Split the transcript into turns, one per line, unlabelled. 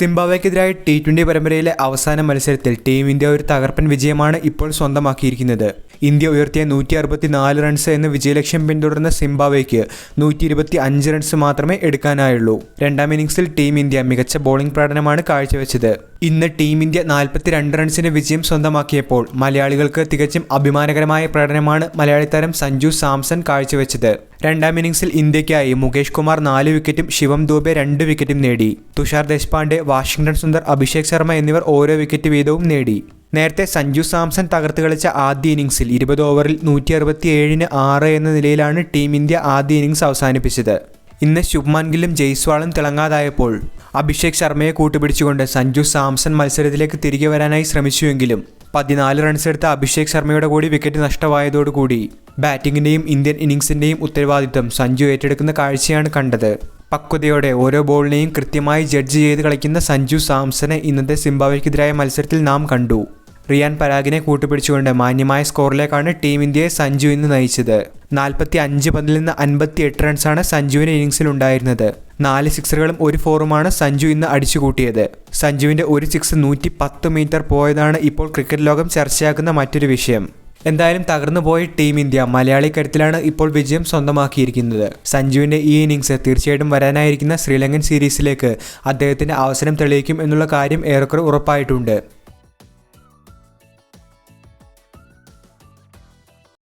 സിംബാബ്വെക്കെതിരായ T twenty പരമ്പരയിലെ അവസാന മത്സരത്തിൽ ടീം ഇന്ത്യ ഒരു തകർപ്പൻ വിജയമാണ് ഇപ്പോൾ സ്വന്തമാക്കിയിരിക്കുന്നത്. ഇന്ത്യ ഉയർത്തിയ നൂറ്റി അറുപത്തിനാല് റൺസ് എന്ന വിജയലക്ഷ്യം പിന്തുടർന്ന സിംബാവേക്ക് നൂറ്റി ഇരുപത്തി അഞ്ച് റൺസ് മാത്രമേ എടുക്കാനായുള്ളൂ. രണ്ടാം ഇന്നിംഗ്സിൽ ടീം ഇന്ത്യ മികച്ച ബോളിംഗ് പ്രകടനമാണ് കാഴ്ചവെച്ചത്. ഇന്ന് ടീം ഇന്ത്യ നാൽപ്പത്തിരണ്ട് റൺസിന് വിജയം സ്വന്തമാക്കിയപ്പോൾ മലയാളികൾക്ക് തികച്ചും അഭിമാനകരമായ പ്രകടനമാണ് മലയാളി താരം സഞ്ജു സാംസൺ കാഴ്ചവെച്ചത്. രണ്ടാം ഇന്നിംഗ്സിൽ ഇന്ത്യയ്ക്കായി മുകേഷ് കുമാർ നാല് വിക്കറ്റും ശിവം ദൂബെ രണ്ട് വിക്കറ്റും നേടി. തുഷാർ ദേശ്പാണ്ഡെ വാഷിംഗ്ടൺ സുന്ദർ അഭിഷേക് ശർമ്മ എന്നിവർ ഓരോ വിക്കറ്റ് വീതവും നേടി. നേരത്തെ സഞ്ജു സാംസൺ തകർത്ത് കളിച്ച ആദ്യ ഇന്നിംഗ്സിൽ ഇരുപത് ഓവറിൽ നൂറ്റി അറുപത്തിയേഴിന് ആറ് എന്ന നിലയിലാണ് ടീം ഇന്ത്യ ആദ്യ ഇന്നിംഗ്സ് അവസാനിപ്പിച്ചത്. ഇന്ന് ശുഭ്മാൻ ഗില്ലും ജയ്സ്വാളും തിളങ്ങാതായപ്പോൾ അഭിഷേക് ശർമ്മയെ കൂട്ടുപിടിച്ചുകൊണ്ട് സഞ്ജു സാംസൺ മത്സരത്തിലേക്ക് തിരികെ വരാനായി ശ്രമിച്ചുവെങ്കിലും പതിനാല് റൺസ് എടുത്ത അഭിഷേക് ശർമ്മയുടെ കൂടി വിക്കറ്റ് നഷ്ടമായതോടുകൂടി ബാറ്റിങ്ങിന്റെയും ഇന്ത്യൻ ഇന്നിംഗ്സിന്റെയും ഉത്തരവാദിത്തം സഞ്ജു ഏറ്റെടുക്കുന്ന കാഴ്ചയാണ് കണ്ടത്. പക്വതയോടെ ഓരോ ബോളിനെയും കൃത്യമായി ജഡ്ജ് ചെയ്ത് കളിക്കുന്ന സഞ്ജു സാംസനെ ഇന്നത്തെ സിംബാബ്വെക്കെതിരായ മത്സരത്തിൽ നാം കണ്ടു. റിയാൻ പരാഗിനെ കൂട്ടുപിടിച്ചുകൊണ്ട് മാന്യമായ സ്കോറിലേക്കാണ് ടീം ഇന്ത്യയെ സഞ്ജു ഇന്ന് നയിച്ചത്. നാൽപ്പത്തി അഞ്ച് പന്തിൽ നിന്ന് അൻപത്തി എട്ട് റൺസാണ് സഞ്ജുവിന്റെ ഇന്നിംഗ്സിൽ ഉണ്ടായിരുന്നത് നാല് സിക്സറുകളും ഒരു ഫോറുമാണ് സഞ്ജു ഇന്ന് അടിച്ചുകൂട്ടിയത്. സഞ്ജുവിന്റെ ഒരു സിക്സ് നൂറ്റി പത്ത് മീറ്റർ പോയതാണ് ഇപ്പോൾ ക്രിക്കറ്റ് ലോകം ചർച്ചയാക്കുന്ന മറ്റൊരു വിഷയം. എന്തായാലും തകർന്നു പോയ ടീം ഇന്ത്യ മലയാളി കരുത്തിലാണ് ഇപ്പോൾ വിജയം സ്വന്തമാക്കിയിരിക്കുന്നത്. സഞ്ജുവിന്റെ ഈ ഇന്നിംഗ്സ് തീർച്ചയായിട്ടും വരാനായിരിക്കുന്ന ശ്രീലങ്കൻ സീരീസിലേക്ക് അദ്ദേഹത്തിന്റെ അവസരം തെളിയിക്കും എന്നുള്ള കാര്യം ഏറെക്കുറെ ഉറപ്പായിട്ടുണ്ട്.